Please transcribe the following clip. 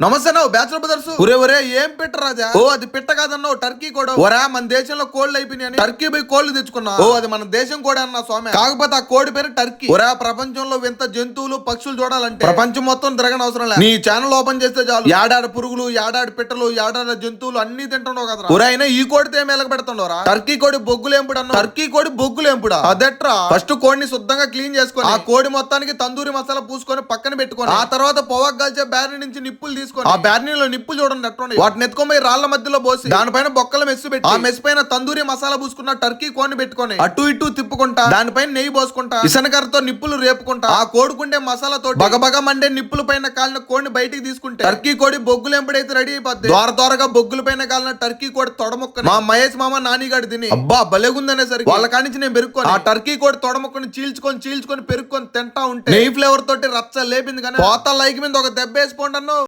నమస్తే నువ్వు bachelor brothers ఒరే ఒరే ఏం పిట్ట రాజా? ఓ అది పిట్ట కాదన్నావు టర్కీ కూడా. ఒరా మన దేశంలో కోళ్ళు అయిపోయినాయి టర్కీ పోయి కోళ్ళు తెచ్చుకున్నా. ఓ అది మన దేశం కూడా అన్న స్వామి. కాకపోతే ఆ కోడి పేరు టర్కీ ఒరా ప్రపంచంలో వింత జంతువులు పక్షులు చూడాలంటే ప్రపంచం మొత్తం తిరగని అవసరం లేదు నీ ఛానల్ ఓపెన్ చేస్తే చాలు. ఏడాడు పురుగులు ఏడాడు పిట్టలు ఏడాడు జంతువులు అన్ని తింటున్నావు కదా ఒరే అయినా ఈ కోడితే ఏం ఎలగ పెడుతున్నారా టర్కీ కోడి బొగ్గులు ఏంపుడు అన్న టర్కీ కోడి బొగ్గులు ఏంపుడా అదెట్రా? ఫస్ట్ కోడిని శుద్ధంగా క్లీన్ చేసుకొని ఆ కోడి మొత్తానికి తందూరి మసాలా పూసుకొని పక్కన పెట్టుకొని ఆ తర్వాత పొవక్ కాల్చే బ్యారెన్ నుంచి నిప్పులు తీసుకొని ఆ బ్యారెన్లో నిప్పులు చూడండి ఎట్లున్నాయి వాటిని ఎత్తుకొని రాళ్ళ మధ్యలో పోసి దానిపైన బొక్కల మెస్సు పెట్టి ఆ మెస్ పైన తందూరి మసాలా పూసుకున్న టర్కీ కోడిని పెట్టుకొని అటు ఇటు తిప్పుకుంటా దానిపైన నెయ్యి పోసుకుంటా ఇసనకరతో నిప్పులు రేపుకుంటా ఆ కోడుకుండే మసాలాతో బగబగ మండే నిప్పుల పైన కాలిన కోడిని బయటికి తీసుకుంటే టర్కీ కోడి బొగ్గులు ఎంపడైతే రెడీ అయిపోద్ది. దోర దోరగా బొగ్గుల పైన కాలిన టర్కీ కోడి తొడముక్క మా మహేష్ మామ నానిగాడు తిని అబ్బా భలేగుందనే సరికి వాళ్ళ కానించి నేను పెరుక్కొని ఆ టర్కీ కోడి తొడముక్కని చీల్చుకొని చీల్చుకొని పెరుక్కొని తింటా ఉంటే నెయ్యి ఫ్లేవర్ తోటి రచ్చ లేపింది కానీ పోత లైక్ మీద ఒక దెబ్బ అన్నావు.